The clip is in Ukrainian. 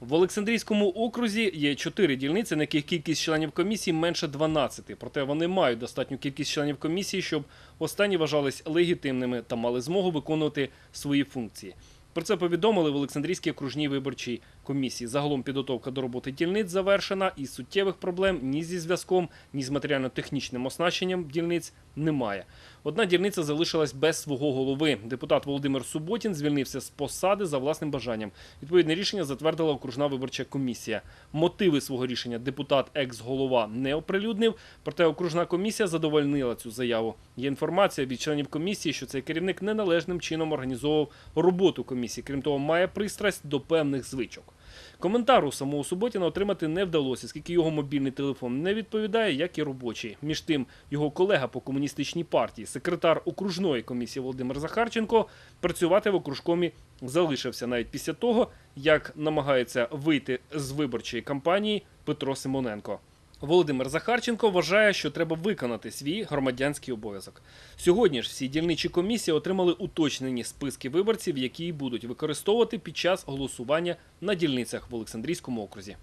В Олександрійському окрузі є чотири дільниці, на яких кількість членів комісії менше 12. Проте вони мають достатню кількість членів комісії, щоб останні вважались легітимними та мали змогу виконувати свої функції. Про це повідомили в Олександрійській окружній виборчій комісії. Загалом підготовка до роботи дільниць завершена, і суттєвих проблем ні зі зв'язком, ні з матеріально-технічним оснащенням дільниць немає. Одна дільниця залишилась без свого голови. Депутат Володимир Суботін звільнився з посади за власним бажанням. Відповідне рішення затвердила окружна виборча комісія. Мотиви свого рішення депутат екс-голова не оприлюднив, проте окружна комісія задовольнила цю заяву. Є інформація від членів комісії, що цей керівник неналежним чином організовував роботу комісії. Крім того, має пристрасть до певних звичок. Коментар у самого Суботіна отримати не вдалося, скільки його мобільний телефон не відповідає, як і робочий. Між тим, його колега по комуністичній партії, секретар окружної комісії Володимир Захарченко, працювати в окружкомі залишився навіть після того, як намагається вийти з виборчої кампанії Петро Симоненко. Володимир Захарченко вважає, що треба виконати свій громадянський обов'язок. Сьогодні ж всі дільничі комісії отримали уточнені списки виборців, які будуть використовувати під час голосування на дільницях в Олександрійському окрузі.